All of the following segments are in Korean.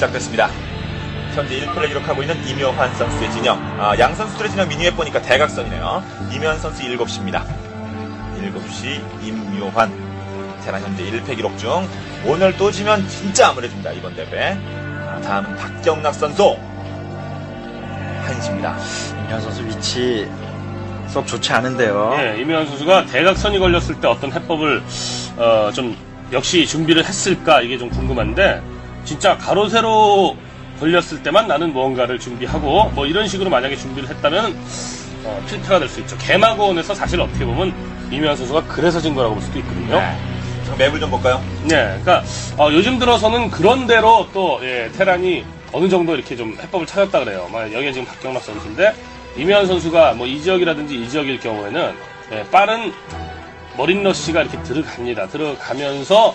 시작됐습니다. 현재 1플레이 기록하고 있는 이묘환 선수의 진영. 아, 양 선수들의 진영 미니에 보니까 대각선이네요. 이묘환 선수 7시입니다. 7시 임묘환. 테란 현재 1패 기록 중. 오늘 또 지면 진짜 암울해집니다. 이번 대회. 아, 다음은 박경락 선수. 1시입니다. 임현 선수 위치 썩 좋지 않은데요. 예, 이명환 선수가 대각선이 걸렸을 때 어떤 해법을 어, 좀 역시 준비를 했을까 이게 좀 궁금한데 진짜 가로 세로 걸렸을 때만 나는 무언가를 준비하고 뭐 이런 식으로 만약에 준비를 했다면 어, 필패가 될 수 있죠. 개마고원에서 사실 어떻게 보면 이명환 선수가 그래서 진 거라고 볼 수도 있거든요. 네. 자, 맵을 좀 볼까요? 네, 그러니까 어, 요즘 들어서는 그런 대로 또 예, 테란이 어느 정도 이렇게 좀 해법을 찾았다 그래요. 막 여기에 지금 박경락 선수인데 이면 선수가 뭐 이 지역이라든지 이 지역일 경우에는 예, 빠른 머린 러시가 이렇게 들어갑니다. 들어가면서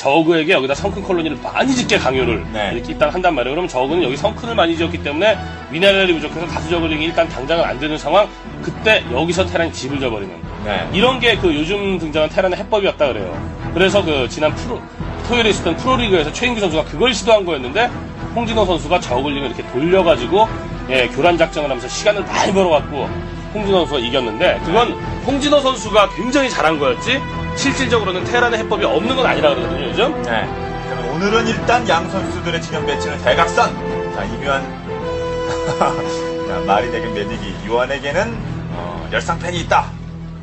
저그에게 여기다 성큰 콜로니를 많이 짓게 강요를 네. 이렇게 일단 한단 말이에요. 그러면 저그는 여기 성큰을 많이 지었기 때문에 미네랄이 부족해서 다수 저글링이 일단 당장은 안 되는 상황. 그때 여기서 테란이 집을 져버리는 네. 이런 게 그 요즘 등장한 테란의 해법이었다 그래요. 그래서 그 지난 프로 토요일에 있었던 프로리그에서 최인규 선수가 그걸 시도한 거였는데 홍진호 선수가 저글링을 이렇게 돌려가지고 예, 교란 작전을 하면서 시간을 많이 벌어갖고 홍진호 선수가 이겼는데 그건 홍진호 선수가 굉장히 잘한 거였지 실질적으로는 테란의 해법이 없는 건 아니라 그러거든요 요즘. 네. 그러면 오늘은 일단 양 선수들의 진영 배치는 대각선. 자, 이묘한. 자, 말이 되긴 매디기. 요한에게는, 어, 열상팬이 있다.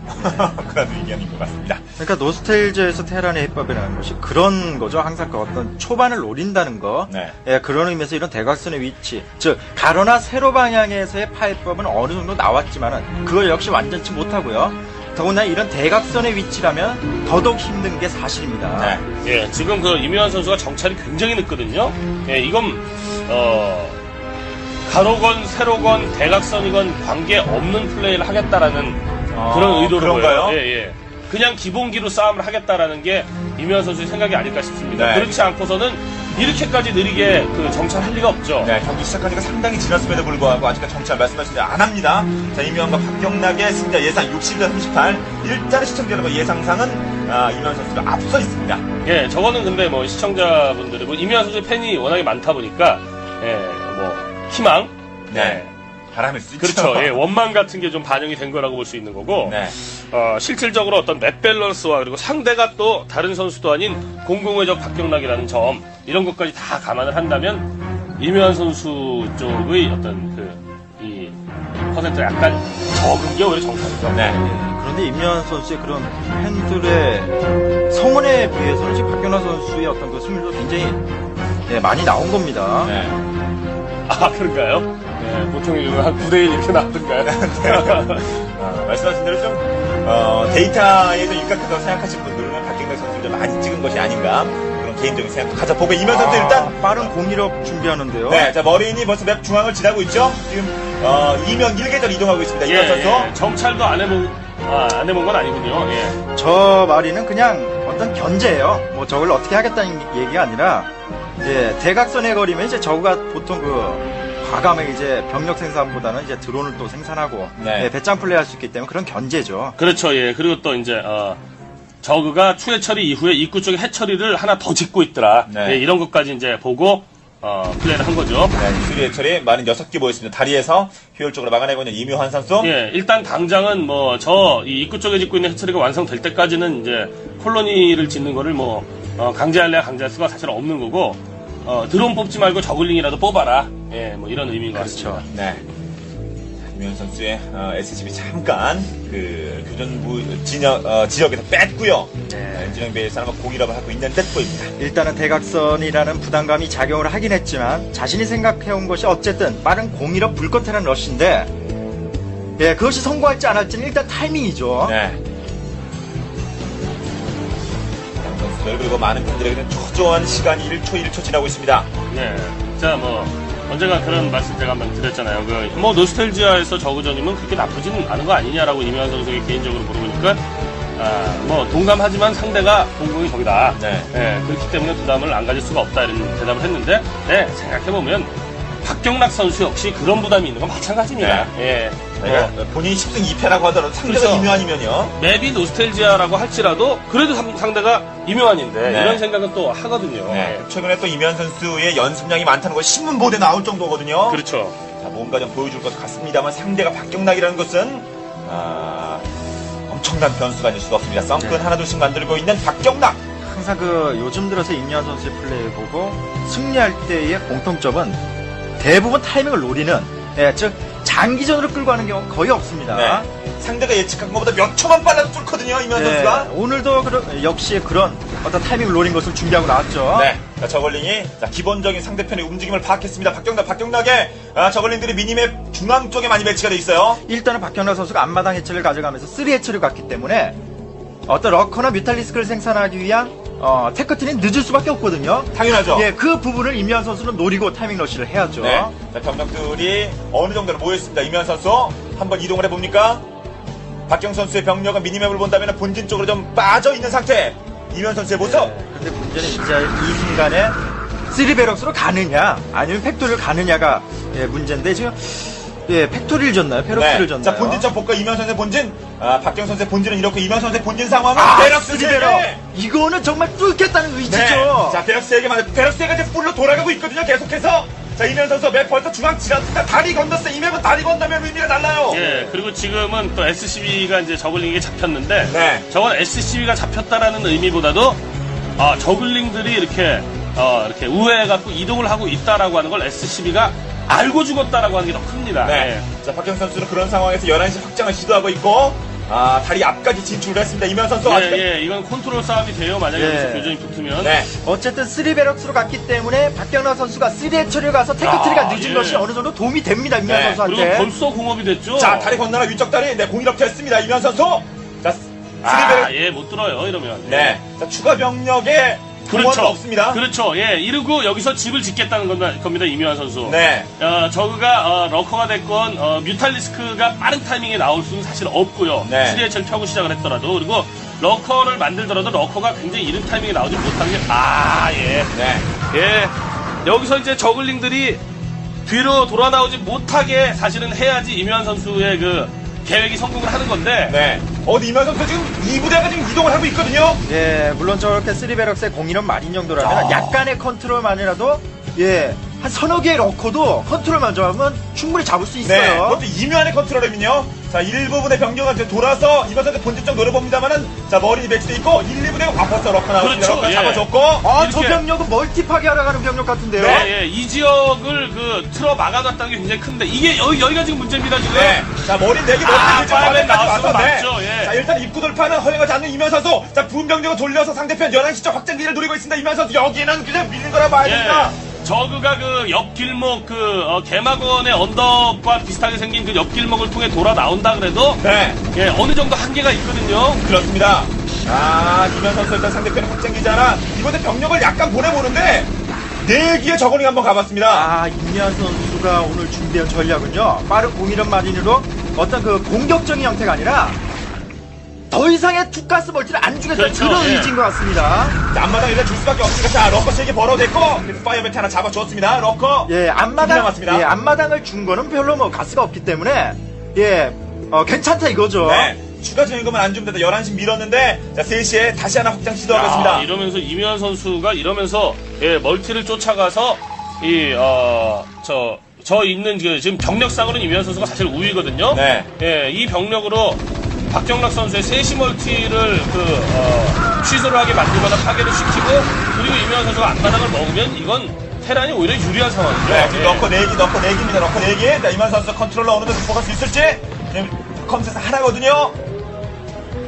그런 의견인 것 같습니다. 그러니까 노스테일즈에서 테란의 해법이라는 것이 그런 거죠. 항상 그 어떤 초반을 노린다는 거. 네. 예, 그런 의미에서 이런 대각선의 위치, 즉 가로나 세로 방향에서의 파해법은 어느 정도 나왔지만은 그걸 역시 완전치 못하고요. 더구나 이런 대각선의 위치라면 더더욱 힘든 게 사실입니다. 네. 예, 지금 그 이묘한 선수가 정찰이 굉장히 늦거든요. 예, 이건 어 가로건 세로건 대각선이건 관계 없는 플레이를 하겠다라는 아, 그런 의도로 그런가요? 보여요. 예, 예. 그냥 기본기로 싸움을 하겠다라는 게 이묘한 선수의 생각이 아닐까 싶습니다. 네. 그렇지 않고서는 이렇게까지 느리게 그 정찰할 리가 없죠. 네, 경기 시작한 지가 상당히 지났음에도 불구하고 아직까지 정찰 말씀하신 대로 안 합니다. 자, 이묘한과 박경락의 승자 예상 60대 38. 일단 시청자 여러분 예상상은, 아, 이묘한 선수가 앞서 있습니다. 예, 저거는 근데 뭐 시청자분들이 뭐 이묘한 선수의 팬이 워낙에 많다 보니까 예, 뭐 희망 네. 바람일 수 있죠. 그렇죠. 예, 원망 같은 게 좀 반영이 된 거라고 볼 수 있는 거고, 네. 어, 실질적으로 어떤 맵 밸런스와 그리고 상대가 또 다른 선수도 아닌 공공의적 박경락이라는 점, 이런 것까지 다 감안을 한다면, 이묘한 선수 쪽의 어떤 그, 이, 퍼센트가 약간 적은 게 오히려 정상이죠. 네. 그런데 임현 선수의 그런 팬들의 성원에 비해서는 지금 박경화 선수의 어떤 그 승률도 굉장히 예, 많이 나온 겁니다. 네. 아, 그런가요? 예, 보통 한 9대1 이렇게 나오던가요? 아, 말씀하신 대로 좀, 어, 데이터에도 일각하다고 생각하시는 분들은 박경락 선수를 좀 많이 찍은 것이 아닌가. 그런 개인적인 생각도 가져보고, 이면 선수 일단, 아, 빠른 공일업 준비하는데요. 네, 자, 머리인이 벌써 맵 중앙을 지나고 있죠? 지금, 어, 이면 1계절 이동하고 있습니다. 이면 예, 선수. 예, 정찰도 안 해본, 아, 안 해본 건 아니군요. 예. 저 말이는 그냥 어떤 견제예요. 뭐 저걸 어떻게 하겠다는 얘기가 아니라 이제 대각선에 거리면 이제 저가 보통 그 과감하게 이제 병력 생산보다는 이제 드론을 또 생산하고 네. 예, 배짱 플레이 할 수 있기 때문에 그런 견제죠. 그렇죠, 예. 그리고 또 이제, 어, 저그가 추해 처리 이후에 입구 쪽에 해처리를 하나 더 짓고 있더라. 네. 예, 이런 것까지 이제 보고, 어, 플레이를 한 거죠. 네, 수리의 처리 많은 6개 보였습니다. 다리에서 효율적으로 막아내고 있는 이묘한 선수. 예, 일단 당장은 뭐, 저, 이 입구 쪽에 짓고 있는 해처리가 완성될 때까지는 이제, 콜로니를 짓는 거를 뭐, 어, 강제할래야 강제할 수가 사실 없는 거고, 어, 드론 뽑지 말고 저글링이라도 뽑아라. 예, 뭐 이런 의미인 것 같습니다. 네. 이묘한 선수의 어, SCB 잠깐 그 교전부 진영, 어, 지역에서 뺐고요. 네. 진영배에서 아마 공일업을 하고 있는 듯 보입니다. 일단은 대각선이라는 부담감이 작용을 하긴 했지만 자신이 생각해온 것이 어쨌든 빠른 공일업 불꽃 테란 러시인데 예, 그것이 성공할지 안 할지는 일단 타이밍이죠. 네. 양 선수들 그리고 많은 분들에게는 초조한 시간이 1초 1초 지나고 있습니다. 네. 자, 뭐, 언젠가 그런 말씀 제가 한번 드렸잖아요. 그, 뭐, 노스텔지아에서 저그전이면 그렇게 나쁘지는 않은 거 아니냐라고 이명환 선수에게 개인적으로 물어보니까, 아, 뭐, 동감하지만 상대가 공공이 저기다. 네. 예, 그렇기 때문에 부담을 안 가질 수가 없다. 이런 대답을 했는데, 네, 생각해 보면, 박경락 선수 역시 그런 부담이 있는 건 마찬가지입니다. 예. 그러니까 어, 본인이 10승 2패라고 하더라도 상대가 그렇죠. 이묘한이면요. 맵이 노스텔지아라고 할지라도 그래도 상- 상대가 이묘한인데 네. 이런 생각은 또 하거든요. 네. 최근에 또 이묘한 선수의 연습량이 많다는 거 신문 보도에 나올 정도거든요. 그렇죠. 자, 뭔가 좀 보여줄 것 같습니다만 상대가 박경락이라는 것은 아, 엄청난 변수가 아닐 수가 없습니다. 썬끈 네. 하나 둘씩 만들고 있는 박경락. 항상 그 요즘 들어서 임현 선수의 플레이를 보고 승리할 때의 공통점은 대부분 타이밍을 노리는 예, 즉 장기전으로 끌고 가는 경우가 거의 없습니다. 네. 상대가 예측한 것보다 몇 초만 빨라도 뚫거든요, 이묘한 예, 선수가. 오늘도 그런- 역시 그런 어떤 타이밍을 노린 것을 준비하고 나왔죠. 네. 자, 저걸링이 자, 기본적인 상대편의 움직임을 파악했습니다. 박경락, 박경락의 아, 저걸링들이 미니맵 중앙 쪽에 많이 배치가 돼 있어요. 일단은 박경락 선수가 앞마당 해체를 가져가면서 3 해체를 갔기 때문에 어떤 러커나 뮤탈리스크를 생산하기 위한 어, 테크트는 늦을 수밖에 없거든요. 당연하죠. 예, 그 부분을 임현 선수는 노리고 타이밍 러시를 해야죠. 네. 자, 병력들이 어느 정도로 모였습니다. 이면 선수 한번 이동을 해봅니까? 박경 선수의 병력은 미니맵을 본다면 본진 쪽으로 좀 빠져 있는 상태. 이면 선수의 모습. 네, 근데 문제는 이제 이 순간에 3베럭스로 가느냐 아니면 팩토리를 가느냐가 예, 문제인데 지금 예, 팩토리를 줬나요? 페럭스를 줬나요? 네. 자, 본진 점 볼까? 이면 선수의 본진. 아, 박경 선수의 본진은 이렇고 이면 선수의 본진 상황은 아, 베럭스 3베럭! 3베럭. 이거는 정말 뚫겠다는 의지죠. 네. 자, 베럭스에게 맞 베럭스가 이제 풀로 돌아가고 있거든요. 계속해서. 자, 이면 선수 맵 벌써 중앙 지났습니다. 다리 건넜어요. 이 맵은 다리 건너면 의미가 달라요. 예, 그리고 지금은 또 SCB가 이제 저글링에 잡혔는데, 네. 저건 SCB가 잡혔다라는 의미보다도, 아, 저글링들이 이렇게, 어, 이렇게 우회해갖고 이동을 하고 있다라고 하는 걸 SCB가 알고 죽었다라고 하는 게 더 큽니다. 네. 자, 박경 선수는 그런 상황에서 11시 확장을 시도하고 있고, 아, 다리 앞까지 진출을 했습니다. 이면 선수 예, 아직. 예, 예, 이건 컨트롤 싸움이 돼요. 만약에 예. 여기서 교전이 붙으면. 네. 어쨌든 3베럭스로 갔기 때문에 박경락 선수가 3의 처리를 가서 테크트리가 아, 늦은 예. 것이 어느 정도 도움이 됩니다. 임현 네, 그리고 선수한테. 벌써 공업이 됐죠. 자, 다리 건너라 위쪽 다리. 네, 공이력 됐습니다. 이면 선수. 자, 아, 스리베르. 예, 못 들어요, 이러면. 네. 자, 추가 병력에 그렇죠. 없습니다. 그렇죠. 예, 이러고 여기서 집을 짓겠다는 겁니다, 겁니다 이묘한 선수. 네. 어, 저그가 어, 러커가 됐건 어, 뮤탈리스크가 빠른 타이밍에 나올 수는 사실 없고요. 네. 시리에철 펴고 시작을 했더라도 그리고 러커를 만들더라도 러커가 굉장히 이른 타이밍에 나오지 못한 게 아, 예. 네. 예. 여기서 이제 저글링들이 뒤로 돌아 나오지 못하게 사실은 해야지 이묘한 선수의 그 계획이 성공을 하는 건데 네. 어디 이면 선수 지금 이 부대가 지금 이동을 하고 있거든요. 예, 물론 저렇게 3베럭스의 공인원 마린 정도라면 아. 약간의 컨트롤만이라도 예, 한 서너 개의 러커도 컨트롤만 잡으면 충분히 잡을 수 있어요. 네. 그것도 이면의 컨트롤이면요. 자, 일부분의 병력은 이제 돌아서 이면 선수 본진 쪽 노려봅니다만은 자, 머리 배치돼 있고 1, 2부대가 아, 벌써 럭커 나왔습니다. 그렇죠. 럭커 예. 잡아줬고. 아, 저 이렇게- 병력은 멀티파괴 하러 가는 병력 같은데요. 네. 예, 예, 이 지역을 그 틀어 막아놨다는 게 굉장히 큰데 이게 여기, 여기가 지금 문제입니다 지금. 네. 자, 머리 네개 머리 아, 네개 파이어맨 와서 나왔으면 네. 맞죠, 예. 자, 일단 입구 돌파는 허용하지 않는 이면 선수. 자, 분병력을 돌려서 상대편 11시 쪽 확장기를 노리고 있습니다. 이면 선수 여기는 그냥 밀린 거라 봐야 됩니다. 예. 저그가 그 옆길목 그 어, 개막원의 언덕과 비슷하게 생긴 그 옆길목을 통해 돌아 나온다 그래도 네. 예, 어느 정도 한계가 있거든요. 그렇습니다. 아, 이면 선수 일단 상대편의 확장기잖아. 이번에 병력을 약간 보내보는데, 네 기의 저거링 한번 가봤습니다. 아, 임현 선수가 오늘 준비한 전략은요. 빠른 공인원 마린으로 어떤 그 공격적인 형태가 아니라 더 이상의 투가스 멀티를 안 주겠다는 그렇죠, 그런 예. 의지인 것 같습니다. 자, 앞마당 일단 줄 수밖에 없으니까, 자, 러커 세개 벌어댔고, 그래서 파이어베트 하나 잡아주었습니다. 러커. 예, 앞마당, 남았습니다. 예, 앞마당을 준 거는 별로 뭐 가스가 없기 때문에, 예, 어, 괜찮다 이거죠. 네. 추가 지원금은 안 주면 된다. 11시 밀었는데, 자, 3시에 다시 하나 확장 아, 시도하겠습니다. 이러면서 이면 선수가 이러면서 예, 멀티를 쫓아가서 이어저저 있는 그 지금 병력상으로는 이면 선수가 사실 우위거든요. 네. 예, 이 병력으로 박경락 선수의 세시 멀티를 그 어, 취소를 하게 만들거나 파괴를 시키고 그리고 이면 선수가 앞바닥을 먹으면 이건 테란이 오히려 유리한 상황이죠. 네, 지금 예. 넣고 4기, 넣고 4기입니다. 넣고 4기. 자, 이만 선수 컨트롤러 어느 정도 극복할 수 있을지. 지금 컴퓨터 하나거든요.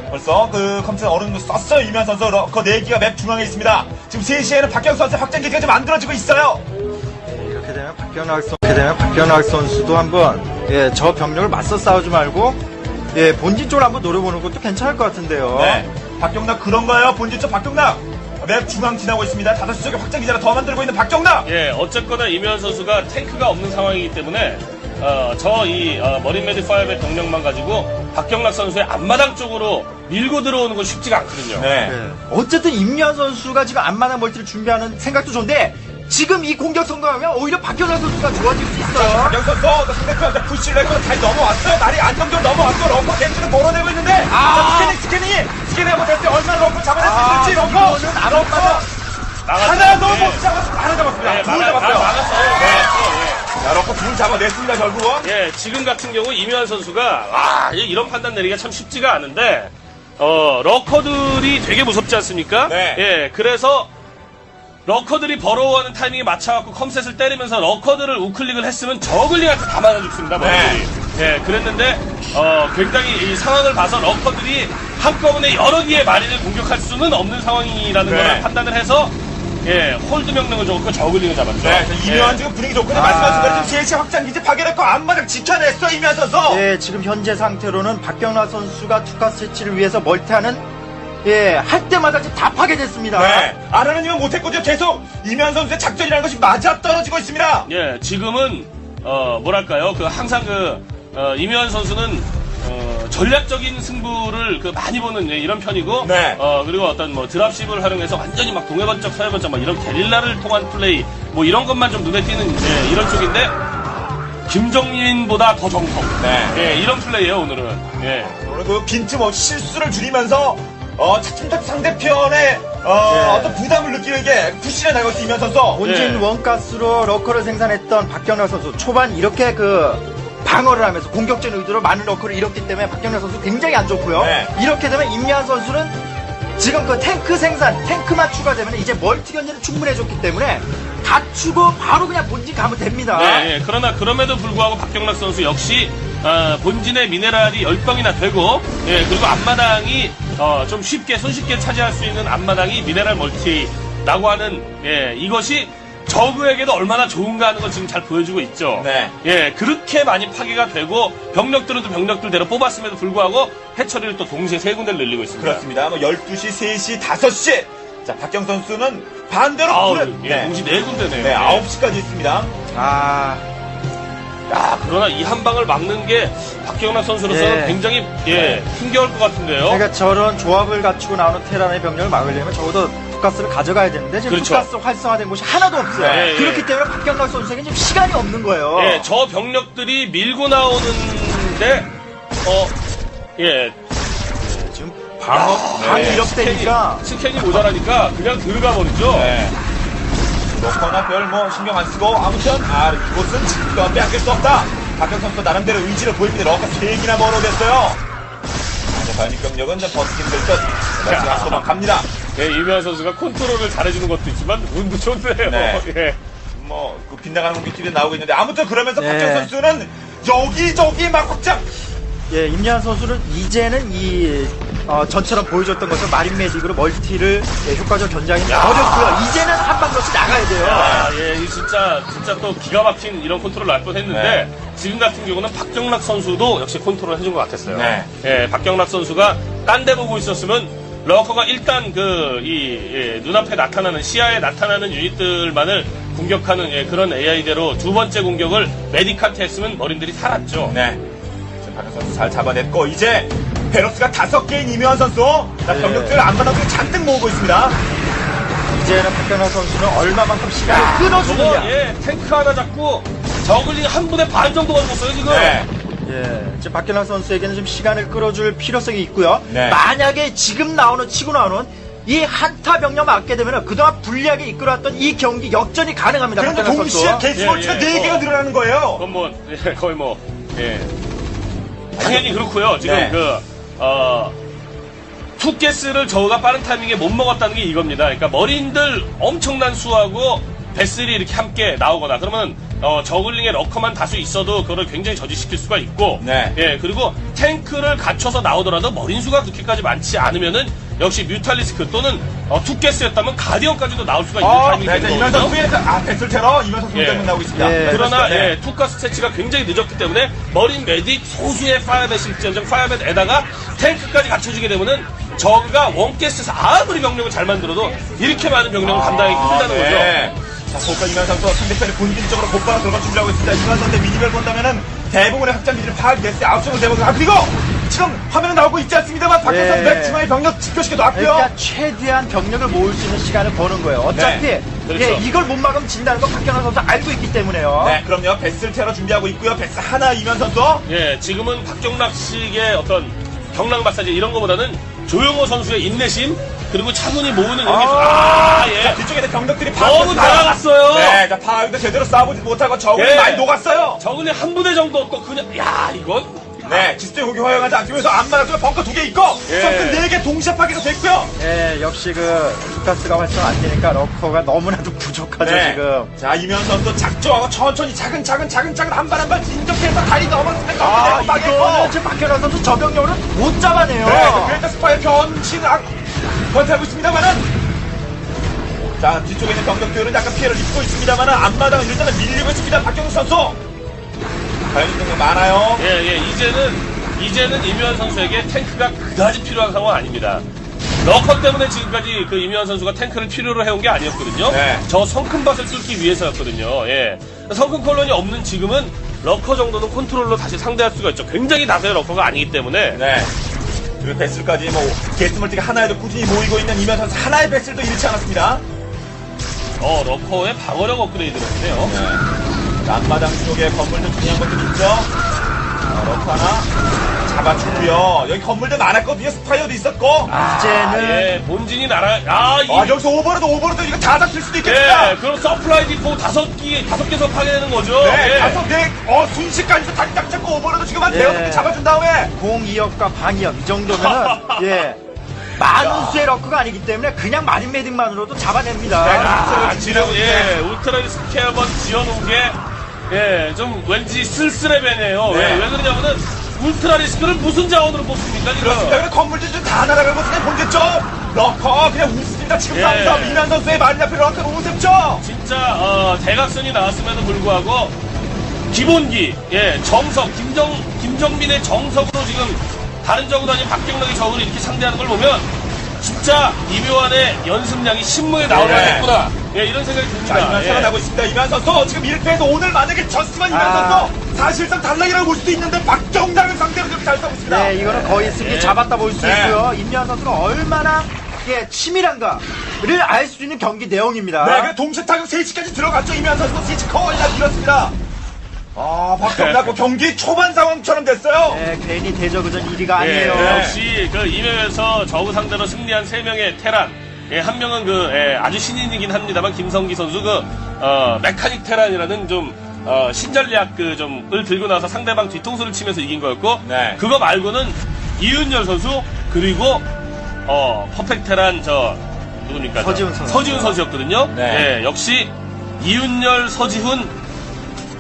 벌써 그 컴퓨터 어느 정도 썼어요. 이만 선수 넣고 4기가 맵 중앙에 있습니다. 지금 3시에는 박경 선수 확장기가 좀 만들어지고 있어요. 예, 이렇게 되면 박경락 선 이렇게 되면 박경락 선수도 한번, 예, 저 병력을 맞서 싸우지 말고, 예, 본진 쪽을 한번 노려보는 것도 괜찮을 것 같은데요. 네. 박경락 그런가요? 본진 쪽 박경락. 맵 중앙 지나고 있습니다. 5시 쪽에 확장 기자를 더 만들고 있는 박경락. 예, 어쨌거나 이면 선수가 탱크가 없는 상황이기 때문에 어, 저이 어, 머린 메디 파이어의 병력만 가지고 박경락 선수의 앞마당 쪽으로 밀고 들어오는 건 쉽지가 않거든요. 네. 예. 어쨌든 임현 선수가 지금 안마당 멀티를 준비하는 생각도 좋은데 지금 이 공격 성공하면 오히려 박현아 선수가 좋아질 수 있어요. 박영선 또 상대편한테 푸시를 했고 잘 넘어왔어요. 날이 안정적으로 넘어왔고 럭커 댐스는 몰아내고 있는데 아! 자, 스캐닝 스캐닝 스캐닝 한번 됐을 때 얼마나 럭커 잡아낼 아, 수 있을지 럭커 이거는 안 나갔어요. 하나도 예. 못 잡았습니다. 하나 잡았습니다. 예, 둘 잡았어요. 아, 막았어요. 예. 자, 럭커 둘 잡아냈습니다 결국은. 예, 지금 같은 경우 이묘한 선수가 와 이- 이런 판단 내리기가 참 쉽지가 않은데 어 러커들이 되게 무섭지 않습니까? 네. 예, 그래서 러커들이 버러워하는 타이밍에 맞춰갖고 컴셋을 때리면서 러커들을 우클릭을 했으면 저글링한테 다 맞아 죽습니다. 네. 머리들이. 예, 그랬는데 어 굉장히 이 상황을 봐서 러커들이 한꺼번에 여러 개의 마리를 공격할 수는 없는 상황이라는 네. 걸 판단을 해서 예 홀드 명령을 줬고 저글링을 잡았죠. 네, 자, 이묘한 예. 지금 분위기 좋거든요. 아. 말씀하신 대로 지금 3시 확장 기지 파괴했고 앞마당 지켜냈어 이묘한 선수. 예, 지금 현재 상태로는 박경라 선수가 투카스 채취를 위해서 멀티하는 예, 할 때마다 지금 다 파괴됐습니다. 네, 아라는 이건 못했거든요. 계속 이묘한 선수의 작전이라는 것이 맞아 떨어지고 있습니다. 예, 지금은 어 뭐랄까요? 그 항상 그 어, 이묘한 선수는 어, 전략적인 승부를 그 많이 보는 예, 이런 편이고, 네. 어 그리고 어떤 뭐 드랍십을 활용해서 완전히 막 동해번쩍 서해번쩍 막 이런 게릴라를 통한 플레이 뭐 이런 것만 좀 눈에 띄는 예, 이런 쪽인데 김정민보다 더 정통. 네. 예, 이런 플레이예요 오늘은. 예. 오늘 그 빈틈없이 실수를 줄이면서 어, 차츰차츰 상대편의 어, 예. 어떤 부담을 느끼게 푸시를 나고 있는 이면 선수. 본진 예. 원가스로 러커를 생산했던 박경라 선수 초반 이렇게 그 방어를 하면서 공격적 의도로 많은 러커를 잃었기 때문에 박경라 선수 굉장히 안 좋고요. 네. 이렇게 되면 임미한 선수는 지금 그 탱크 생산, 탱크만 추가되면 이제 멀티 견제는 충분해졌기 때문에 갖추고 바로 그냥 본진 가면 됩니다. 네, 예. 그러나 그럼에도 불구하고 박경락 선수 역시 어, 본진의 미네랄이 10방이나 되고 예, 그리고 앞마당이 어, 좀 쉽게 손쉽게 차지할 수 있는 앞마당이 미네랄 멀티라고 하는 예, 이것이 저그에게도 얼마나 좋은가 하는 걸 지금 잘 보여주고 있죠. 네. 예, 그렇게 많이 파괴가 되고 병력들은 또 병력들대로 뽑았음에도 불구하고 해처리를 또 동시에 세 군데를 늘리고 있습니다. 그렇습니다. 뭐 12시, 3시, 5시. 자, 박경 선수는 반대로 아우, 불을- 예, 네. 동시 네 군데네요. 네, 예. 9시까지 있습니다. 아, 야, 그러나 이 한 방을 막는 게 박경락 선수로서는 예. 굉장히 예, 힘겨울 것 같은데요. 그러니까 저런 조합을 갖추고 나오는 테란의 병력을 막으려면 적어도 투가스를 가져가야 되는데 지금 그렇죠. 투가스 활성화된 곳이 하나도 없어요. 네, 그렇기 예. 때문에 박경락 선수에게 지금 시간이 없는 거예요. 예, 저 병력들이 밀고 나오는데, 어, 예, 지금 방어, 방이 네, 이렇게 되니까 스캔이 모자라니까 그냥 들어가 버리죠. 네. 놓거나 별 뭐 신경 안 쓰고 아무튼 아 이곳은 지금과 빼앗길 수 없다. 박경 선수 나름대로 의지를 보입니다. 러커 3개나 멀어졌어요. 자, 과연 좀 버티기 힘들 듯. 날씨가 한도만 갑니다. 예, 이면 선수가 컨트롤을 잘해주는 것도 있지만, 운도 좋네요. 네. 예. 뭐, 그 빗나가는 공격들이 나오고 있는데, 아무튼 그러면서 네. 박정 선수는 여기저기 막 확장! 예, 임리한 선수는 이제는 이 어, 전처럼 보여줬던 것처럼 마린 매직으로 멀티를 예, 효과적 견장이 어렵고요. 이제는 한방 더씩 나가야 돼요. 아, 예, 이 진짜, 진짜 또 기가 막힌 이런 컨트롤 날 뻔 했는데, 네. 지금 같은 경우는 박경락 선수도 역시 컨트롤 해준 것 같았어요. 네. 예, 박경락 선수가 딴 데 보고 있었으면, 러커가 일단 그, 이, 예, 눈앞에 나타나는, 시야에 나타나는 유닛들만을 공격하는 예, 그런 AI대로 두 번째 공격을 메디칸트 했으면 머린들이 살았죠. 네. 지금 박정 선수 잘 잡아냈고, 이제 베럭스가 다섯 개인 이묘한 선수. 자, 네. 병력들 안마당에 잔뜩 모으고 있습니다. 이제는 박경락 선수는 얼마만큼 시간을 저거, 끊어주느냐. 예, 탱크 하나 잡고, 저글링 한 분에 반 정도 가져갔어요, 지금. 네. 예, 지금 박경락 선수에게는 좀 시간을 끌어줄 필요성이 있고요. 네. 만약에 지금 나오는 치고 나오는 이 한타 병력 맞게 되면 그동안 불리하게 이끌어왔던 이 경기 역전이 가능합니다. 그런데 박경락 동시에 선수. 게스트월치가 예, 예. 네 개가 어. 늘어나는 거예요. 그건 뭐, 예, 거의 뭐, 예. 당연히 그렇고요. 지금 네. 그, 어, 투게스를 저우가 빠른 타이밍에 못 먹었다는 게 이겁니다. 그러니까 머린들 엄청난 수하고 베슬이 이렇게 함께 나오거나 그러면 어, 저글링의 러커만 다수 있어도 그걸 굉장히 저지시킬 수가 있고 네. 예 그리고 탱크를 갖춰서 나오더라도 머린 수가 그렇게까지 많지 않으면은 역시 뮤탈리스크 또는 어, 투게스였다면 가디언까지도 나올 수가 있는 어, 타이밍이 네, 자, 되는 이면 거거든요. 선수의 아, 배틀 테러, 이면 선수 예. 때문 나오고 있습니다. 예. 그러나 네. 예, 투가스 채취가 굉장히 늦었기 때문에 머린 메딕 소수의 파이어벳일지언정 파이어벳에다가 탱크까지 갖춰지게 되면은 저그가 원가스에서 아무리 병력을 잘 만들어도 이렇게 많은 병력을 감당하기 힘들다는 거죠. 네. 자, 소가 이면 선수 상대편의 본진적으로 곧바로 들어갈 준비하고 있습니다. 이면 선수 미니별 본다면은 대부분의 확장 기지를 파악됐어요. 아홉 점을 대부분. 아, 그리고 지금 화면에 나오고 있지 않습니다만 박경 선수 예. 맥시마의 병력 집결시켜 놨고요. 그러니까 최대한 병력을 모을 수 있는 시간을 버는 거예요. 어차피 네, 그렇죠. 예, 이걸 못 막으면 진다는 거 박경환 선수 알고 있기 때문에요. 네, 그럼요. 베스를 테러 준비하고 있고요. 베스 하나 이면 선수. 예, 지금은 박경락식의 어떤 경락 마사지 이런 거보다는 조용호 선수의 인내심 그리고 차분히 모으는 게 아, 아, 예. 자, 뒤쪽에 있는 병력들이 너무. 날아갔어요. 네, 자, 파악도 제대로 싸우지 못하고 적응이 예. 많이 녹았어요. 저근이 한 부대 정도 없고 그냥 야 이건 네, 지스테 호기 허용하지 않기 위해서 안마랑 쪽에 벙커 두 개 있고, 예. 성큰 네개 동시에 파괴가 됐고요. 예, 역시 그 루카스가 활성 안 되니까 러커가 너무나도 부족하죠 네. 지금. 자, 이면 선수 작정하고 천천히 차근 차근 차근 차근 한 발 한 발 진격해서 다리 넘었으면 아, 이거는. 지금 박경환 선수 저병력으로 못 잡아내요. 네, 그레이터 스파의 변신 악 권태하고 있습니다만은. 자, 뒤쪽에 있는 병력들은 약간 피해를 입고 있습니다만은 앞마당은 일단은 밀리고 있습니다. 박경수 선수. 과연 병력 많아요. 예, 예, 이제는, 이제는 이묘한 선수에게 탱크가 그다지 필요한 상황 아닙니다. 러커 때문에 지금까지 그 이묘한 선수가 탱크를 필요로 해온 게 아니었거든요. 네. 저 성큰밭을 뚫기 위해서였거든요. 예. 성큰 콜론이 없는 지금은 러커 정도는 컨트롤로 다시 상대할 수가 있죠. 굉장히 나서의 러커가 아니기 때문에. 네. 그리고 베슬까지 뭐 게스멀티가 하나에도 꾸준히 모이고 있는 이면 선수 하나의 베슬도 잃지 않았습니다. 어, 러커의 방어력 업그레이드를 했네요. 네. 자, 앞마당 쪽에 건물들 중요한 것들 있죠. 자, 러프 하나 잡아주고요. 여기 건물들 많았거든요. 스파이어도 있었고. 아, 이제는 예, 본진이 날아, 아, 이, 여기서 오버로드 오버로드 이거 다 잡힐 수도 있겠습니다. 예, 그럼 서플라이 디포 다섯 개, 다섯 개서 파괴되는 거죠. 네, 예. 다섯 네, 어 순식간에서 다딱 잡고 오버로드 지금 한 예. 대여섯 개 잡아준 다음에 공이역과 방이역 이 정도면은 예 많은 수의 러커가 아니기 때문에 그냥 마린 메딩만으로도 잡아냅니다. 네, 아, 지금 지금, 예, 울트라 리스크 한번 지어놓은 게, 예, 좀 왠지 쓸쓸해 배네요. 네. 왜, 왜 그러냐면은, 울트라 리스크를 무슨 자원으로 뽑습니까, 지금? 그렇습니다. 근데 건물들 좀다 날아가고 그냥 본댔죠. 러커 그냥 웃습니다. 지금 예. 상사 이난 선수의 마린 앞에 러커 우습죠. 진짜, 어, 대각선이 나왔음에도 불구하고, 기본기, 예, 정석, 김정, 김정민의 정석으로 지금, 다른 적으로 아닌 박경락의 적을 이렇게 상대하는 걸 보면, 진짜 이묘한의 연습량이 신문에 나오려 네. 했구나. 예, 이런 생각이 듭니다. 자, 이만 예. 살아나고 있습니다. 이만 선수 지금 1패에서 오늘 만약에 졌으면 이만 아. 선수 사실상 단락이라고 볼 수도 있는데 박정당을 상대로 그렇게 잘 싸고 있습니다. 네, 이거는 거의 승리 네. 잡았다 볼 수 네. 있고요. 임현 선수가 얼마나 예, 치밀한가를 알 수 있는 경기 내용입니다. 네, 그 동시 타격 3시까지 들어갔죠. 이면 선수 시치 커리가 밀었습니다. 아, 박정당 경기 초반 상황처럼 됐어요. 네, 괜히 대저그전 1위가 예, 아니에요. 네. 역시 그 이면에서 저우 상대로 승리한 세 명의 테란. 예, 한 명은 그 예, 아주 신인이긴 합니다만 김성기 선수 그 어, 메카닉 테란이라는 좀 어, 신전략 그 좀을 들고 나서 상대방 뒤통수를 치면서 이긴 거였고 네. 그거 말고는 이윤열 선수 그리고 어, 퍼펙트 테란 저 누굽니까? 저 서지훈 선수. 서지훈 선수였거든요. 네. 예, 역시 이윤열, 서지훈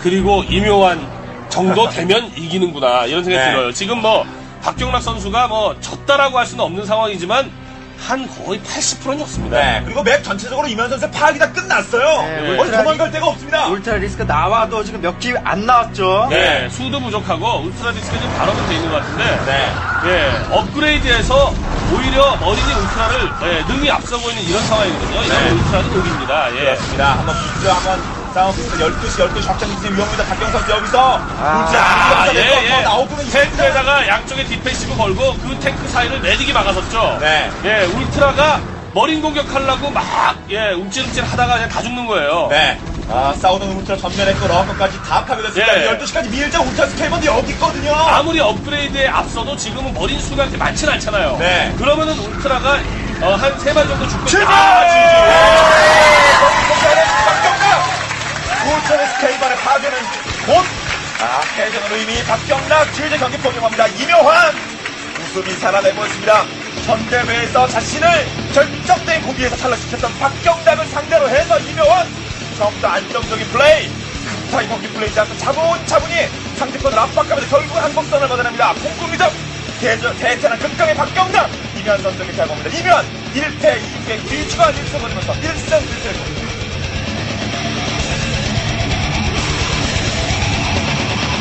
그리고 이묘한 정도 되면 이기는구나 이런 생각이 네. 들어요. 지금 뭐 박경락 선수가 뭐 졌다라고 할 수는 없는 상황이지만 한 거의 80%는 졌습니다. 네, 그리고 맵 전체적으로 이면 선수의 파악이 다 끝났어요. 네, 어디 울트라- 도망갈 데가 없습니다. 울트라 리스크 나와도 지금 몇기안 나왔죠. 네, 수도 부족하고 울트라 디스크가 지금 바로는 돼 있는 것 같은데 네. 예, 업그레이드해서 오히려 머리니 울트라를 예, 능히 앞서고 있는 이런 상황이거든요. 이런 네. 울트라는 녹입니다. 예. 그렇습니다. 한번 비죠 한번 비죠 12시, 12시 확장 기세 위험합니다. 박경 선수 여기서 아, 울트라 아, 예, 예, 예. 나오고는 탱크에다가 양쪽에 디펜시브 걸고 그 탱크 사이를 매딕이 막아섰죠. 네. 예, 울트라가 머린 공격하려고 막, 예, 움찔움찔 하다가 그냥 다 죽는 거예요. 네. 아, 싸우던 울트라 전면했고 러커까지 다 파괴됐습니다. 예. 12시까지 밀자 울트라 스케이먼도 여기 있거든요. 아무리 업그레이드에 앞서도 지금은 머린 수가 그렇게 많지는 않잖아요. 네. 그러면은 울트라가 어, 한 세 발 정도 죽고! 아, 아, 패전으로 이미 박경락 지휘자 경기 포기합니다. 이묘환 웃음이 살아내고 있습니다. 전 대회에서 자신을 결정된 고비에서 탈락시켰던 박경락을 상대로 해서 이묘환 처음부터 안정적인 플레이 급하게 경기 플레이지 않고 차분차분히 상대편을 압박하면서 결국은 한복선을 받아냅니다. 대전, 대전한 극강의 박경락 이면 선수에게 잘 봅니다. 이면 1패 2패 길쭉한 1승을 거두면서 1승 1패를